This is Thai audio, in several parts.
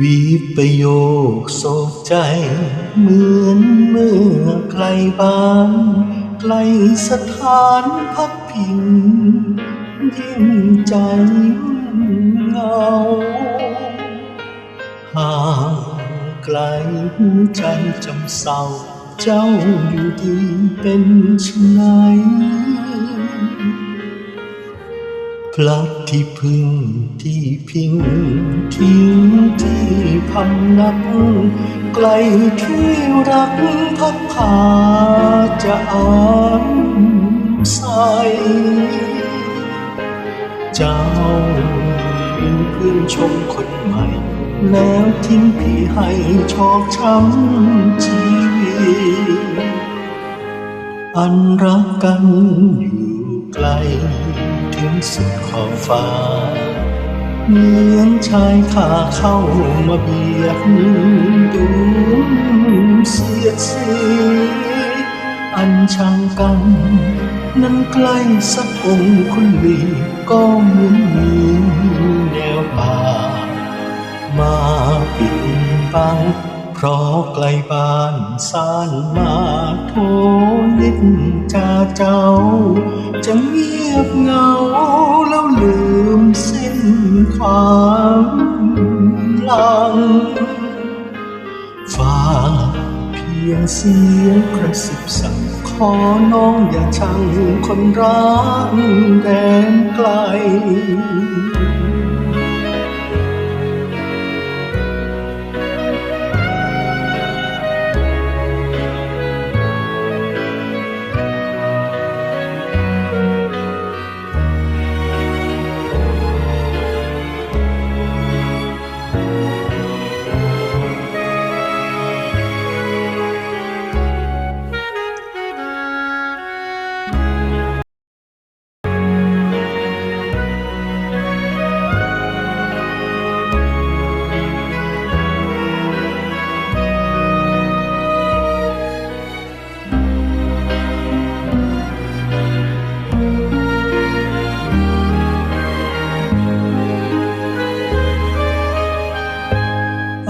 วีประโยคโศกใจ เหมือนเมื่อไกลบ้านไกลสถานพักพิงยิ่งใจเหงาห่างไกลหัวใจจำเศร้า เจ้าอยู่ดีเป็นชนไหนพลัดที่พึ่งที่พิงทิ้งที่ พำนัก ไกลที่รักพักพาจะอ่านใสเจ้าเป็นเพื่อนชมคนใหม่ แล้วทิ้งพี่ให้ชอกช้ำชีวิตอันรักกันอยู่ไกล ถึงสุดขอบฟ้า เหมือนชายขาเข้ามาเบียดดูเสียดสีอันช่างกันนั้นใกล้สักองค์คุณลีก็เหมือนมีแนวป่า มาปิดบังเพราะไกลบ้านสานมาโทนิดจาเจ้า จะเงียบเงาแล้วลืมสิ้น ความหลังฝากเพียงเสียงกระซิบสั่งขอน้องอย่าชังคนรักแดนไกล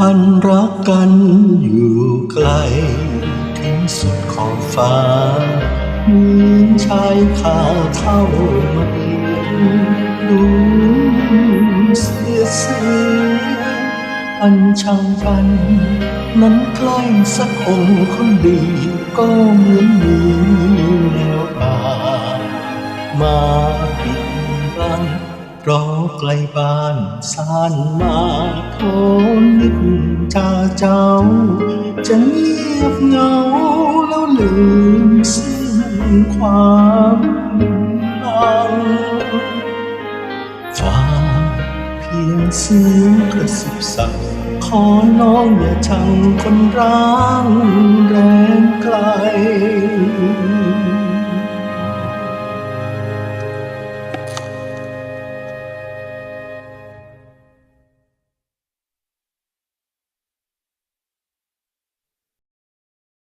อันรักกันอยู่ไกล ถึงสุดขอบฟ้าเหมือนชายขาเข้ามาเบียดดูเสียดสีอันช่างกัน นั้นใกล้สักองค์คนดีก็เหมือนมี กลบ้านสานมาโทนิดจาเจ้า จะเงียบเงาแล้วลืมสิ้นความหลังฝาเพียงเสียงกระซิบสั่งขอน้องอย่าชังคนร้างแรงไกล